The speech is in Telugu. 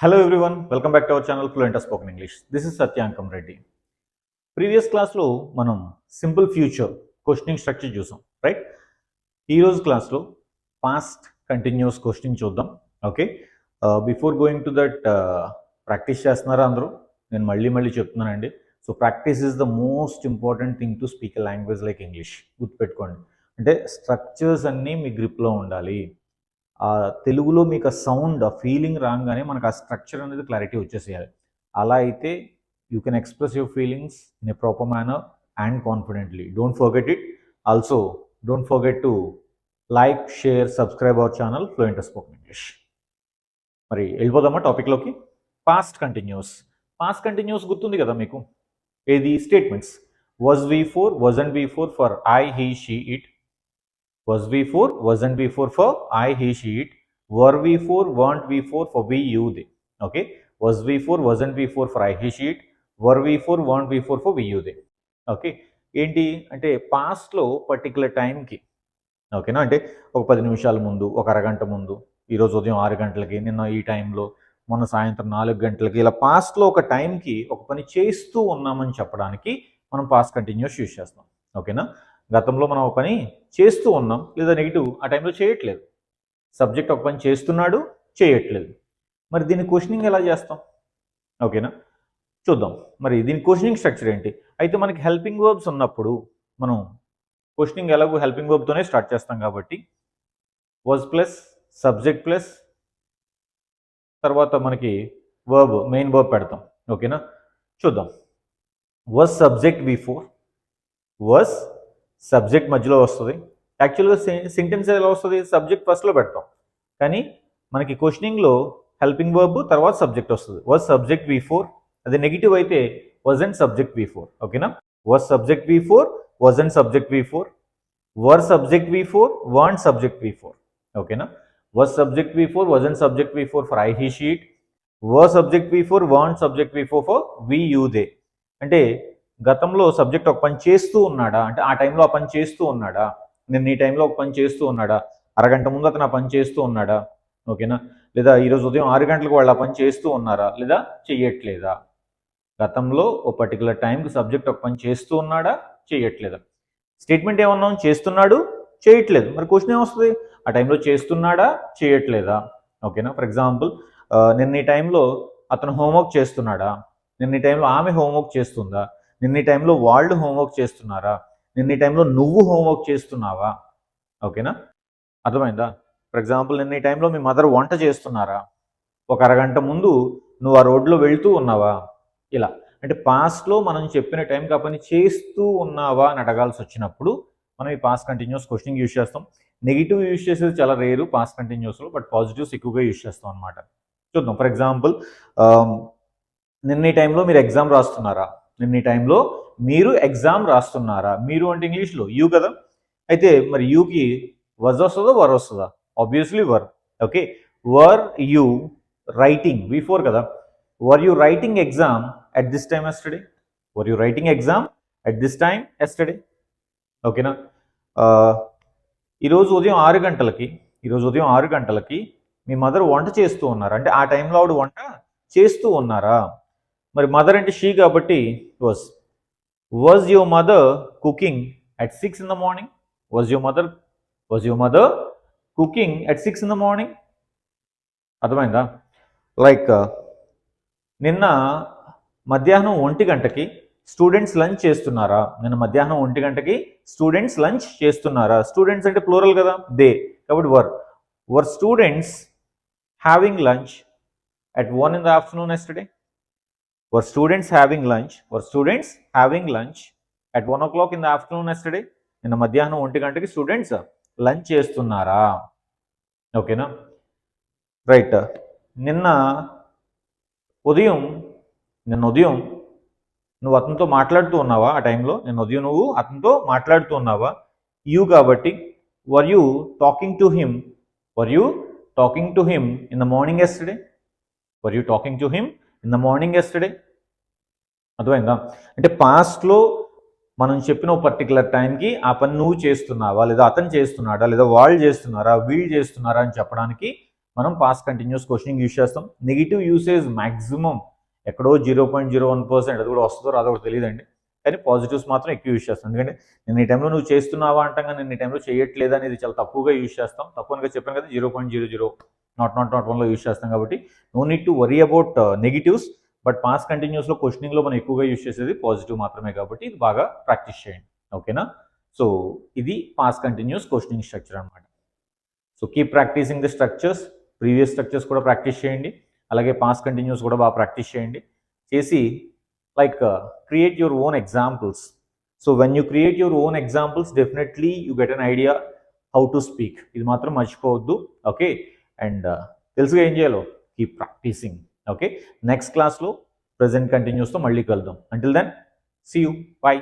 Hello everyone welcome back to our channel fluent spoken English this is Satyankam Reddy previous క్లాస్లో మనం సింపుల్ ఫ్యూచర్ క్వశ్చనింగ్ స్ట్రక్చర్ చూసాం రైట్ ఈరోజు క్లాస్లో పాస్ట్ కంటిన్యూస్ క్వశ్చనింగ్ చూద్దాం okay before going to that practice చేస్తున్నారా అందరూ నేను మళ్ళీ మళ్ళీ చెప్తున్నానండి so practice is the most important thing to speak language like English గుర్తుపెట్టుకోండి అంటే స్ట్రక్చర్స్ అన్నీ మీ గ్రిప్లో ఉండాలి ఆ తెలుగులో మీకు ఆ సౌండ్ ఆ ఫీలింగ్ రాగానే మనకు ఆ స్ట్రక్చర్ అనేది క్లారిటీ వచ్చేసేయాలి. అలా అయితే you can express your feelings in a proper manner and confidently don't forget it also don't forget to like share subscribe our channel fluent spoken English మరి వెళ్ళిపోదామా టాపిక్లోకి పాస్ట్ కంటిన్యూస్ పాస్ట్ కంటిన్యూస్ గుర్తుంది కదా మీకు? ఏది? Statements was V four wasn't V four for I he she it was we for wasn't we for for i he she it were we for weren't we for for we you they okay was we for wasn't we for for i he she it were we for weren't we for for we you they okay ఏంటి అంటే పాస్ట్లో పర్టికులర్ టైంకి ఓకేనా అంటే ఒక పది నిమిషాల ముందు ఒక అరగంట ముందు ఈరోజు ఉదయం ఆరు గంటలకి నిన్న ఈ టైంలో మొన్న సాయంత్రం నాలుగు గంటలకి ఇలా పాస్ట్లో ఒక టైంకి ఒక పని చేస్తూ ఉన్నామని చెప్పడానికి మనం పాస్ట్ కంటిన్యూస్ యూస్ చేస్తాం ఓకేనా గతంలో మనం ఒక పని చేస్తూ ఉన్నాం లేదా నెగిటివ్ ఆ టైంలో చేయట్లేదు. సబ్జెక్ట్ ఒక పని చేస్తున్నాడు చేయట్లేదు. మరి దీని క్వశ్చనింగ్ ఎలా చేస్తాం? ఓకేనా చూద్దాం. మరి దీని క్వశ్చనింగ్ స్ట్రక్చర్ ఏంటి? అయితే మనకి హెల్పింగ్ వర్బ్స్ ఉన్నప్పుడు మనం క్వశ్చనింగ్ ఎలాగో హెల్పింగ్ వర్బ్తోనే స్టార్ట్ చేస్తాం కాబట్టి వాజ్ ప్లస్ సబ్జెక్ట్ ప్లస్ తర్వాత మనకి వర్బ్ మెయిన్ వర్బ్ పెడతాం. ఓకేనా చూద్దాం. Was subject before was subject మధ్యలో వస్తుంది. యాక్చువల్గా సెంటెన్స్ ఎలా వస్తుంది? సబ్జెక్ట్ ఫస్ట్లో పెడతాం. కానీ మనకి క్వశ్చనింగ్లో హెల్పింగ్ వర్బ్ తర్వాత సబ్జెక్ట్ వస్తుంది. వాజ్ సబ్జెక్ట్ వి ఫోర్ అది నెగిటివ్ అయితే was and subject V four ఓకేనా was subject V four was and subject V four were subject V four weren't subject V four ఓకేనా was subject V four was and subject V four for I he she it were subject V four weren't subject V four for we you they అంటే గతంలో సబ్జెక్ట్ ఒక పని చేస్తూ ఉన్నాడా? అంటే ఆ టైంలో ఆ పని చేస్తూ ఉన్నాడా? నేను ఈ టైంలో ఒక పని చేస్తూ ఉన్నాడా? అరగంట ముందు అతను ఆ పని చేస్తూ ఉన్నాడా? ఓకేనా? లేదా ఈరోజు ఉదయం ఆరు గంటలకు వాళ్ళు ఆ పని చేస్తూ ఉన్నారా? లేదా చెయ్యట్లేదా? గతంలో ఓ పర్టికులర్ టైంకి సబ్జెక్ట్ ఒక పని చేస్తూ ఉన్నాడా? చేయట్లేదా స్టేట్మెంట్ ఏమన్నా చేస్తున్నాడు? చేయట్లేదు మరి క్వశ్చన్ ఏమొస్తుంది? ఆ టైంలో చేస్తున్నాడా? చేయట్లేదా ఓకేనా? ఫర్ ఎగ్జాంపుల్ నిన్న ఈ టైంలో అతను హోంవర్క్ చేస్తున్నాడా? నిన్న ఈ టైంలో ఆమె హోంవర్క్ చేస్తుందా? నిన్న టైంలో వాళ్ళు హోంవర్క్ చేస్తున్నారా? నిన్న టైంలో నువ్వు హోంవర్క్ చేస్తున్నావా? ఓకేనా? అర్థమైందా? ఫర్ ఎగ్జాంపుల్ నిన్న టైంలో మీ మదర్ వంట చేస్తున్నారా? ఒక అరగంట ముందు నువ్వు ఆ రోడ్లో వెళ్తూ ఉన్నావా? ఇలా. అంటే పాస్ట్లో మనం చెప్పిన టైంకి ఆ పని చేస్తూ ఉన్నావా అని అడగాల్సి వచ్చినప్పుడు మనం ఈ పాస్ కంటిన్యూస్ క్వశ్చనింగ్ యూస్ చేస్తాం. నెగిటివ్ యూస్ చేసేది చాలా రేరు పాస్ కంటిన్యూస్లో బట్ పాజిటివ్స్ ఎక్కువగా యూస్ చేస్తాం అనమాట చూద్దాం. ఫర్ ఎగ్జాంపుల్ um, నిన్న టైంలో మీరు ఎగ్జామ్ రాస్తున్నారా? నిన్న టైంలో మీరు ఎగ్జామ్ రాస్తున్నారా? మీరు అంటే ఇంగ్లీష్లో యూ కదా? అయితే మరి యూకి వజ్ వస్తుందా? వర్ వస్తుందా? Obviously were. Okay were you writing V four కదా? Were you writing exam at this time yesterday were you writing exam at this time yesterday ఓకేనా ఈరోజు ఉదయం ఆరు గంటలకి ఈరోజు ఉదయం ఆరు గంటలకి మీ మదర్ వంట చేస్తూ ఉన్నారు? అంటే ఆ టైంలో ఆవిడ వంట చేస్తూ ఉన్నారా? మరి మదర్ అంటే షీ కాబట్టి was was your mother cooking at six in the morning was your mother was your mother cooking at six in the morning అర్థమైందా? లైక్ నిన్న మధ్యాహ్నం ఒంటి గంటకి స్టూడెంట్స్ లంచ్ చేస్తున్నారా? నిన్న మధ్యాహ్నం ఒంటి గంటకి స్టూడెంట్స్ లంచ్ చేస్తున్నారా? స్టూడెంట్స్ అంటే ప్లూరల్ కదా? దే కాబట్టి were were students having lunch at one in the afternoon yesterday were students having lunch? Were students having lunch at one o'clock in the afternoon yesterday నిన్న మధ్యాహ్నం ఒంటి గంటకి స్టూడెంట్స్ లంచ్ చేస్తున్నారా? ఓకేనా రైట్ నిన్న ఉదయం నిన్న ఉదయం నువ్వు అతనితో మాట్లాడుతూ ఉన్నావా? ఆ టైంలో నిన్న ఉదయం నువ్వు అతనితో మాట్లాడుతూ ఉన్నావా? యూ కాబట్టి were you talking to him were you talking to him in the morning yesterday were you talking to him in the morning yesterday అర్థమైందా అంటే పాస్ట్లో మనం చెప్పిన ఒక పర్టికులర్ టైంకి ఆ పని నువ్వు చేస్తున్నావా? లేదా అతను చేస్తున్నాడా? లేదా వాళ్ళు చేస్తున్నారా? వీళ్ళు చేస్తున్నారా? అని చెప్పడానికి మనం పాస్ కంటిన్యూస్ క్వశ్చనింగ్ యూస్ చేస్తాం. నెగిటివ్ యూసేజ్ మ్యాక్సిమం ఎక్కడో zero point zero one percent అది కూడా వస్తుందో రాదో కూడా తెలియదండి. కానీ పాజిటివ్స్ మాత్రం ఎక్కువ యూస్ చేస్తాం. ఎందుకంటే నేను ఈ టైంలో నువ్వు చేస్తున్నావా అంటాం కానీ నేను ఈ టైంలో చేయట్లేదు అనేది చాలా తక్కువగా యూస్ చేస్తాం. తక్కువగా చెప్పాను కదా zero point zero zero not not not వన్లో యూస్ చేస్తాం కాబట్టి. No need to worry about negatives but past కంటిన్యూస్లో క్వశ్చనింగ్లో మనం ఎక్కువగా యూస్ చేసేది పాజిటివ్ మాత్రమే కాబట్టి ఇది బాగా ప్రాక్టీస్ చేయండి. ఓకేనా సో ఇది పాస్ కంటిన్యూస్ క్వశ్చనింగ్ స్ట్రక్చర్ అనమాట so keep practising the structures previous structures కూడా ప్రాక్టీస్ చేయండి. అలాగే పాస్ కంటిన్యూస్ కూడా బాగా ప్రాక్టీస్ చేయండి. చేసి like create your own examples so when you create your own examples definitely you get an idea how to speak ఇది మాత్రం మర్చిపోవద్దు. ఓకే అండ్ uh, తెలుసుగా ఏం చేయాలో? కీప్ ప్రాక్టీసింగ్ ఓకే నెక్స్ట్ క్లాస్లో ప్రజెంట్ కంటిన్యూస్తో మళ్ళీ కలుద్దాం. Until then see you bye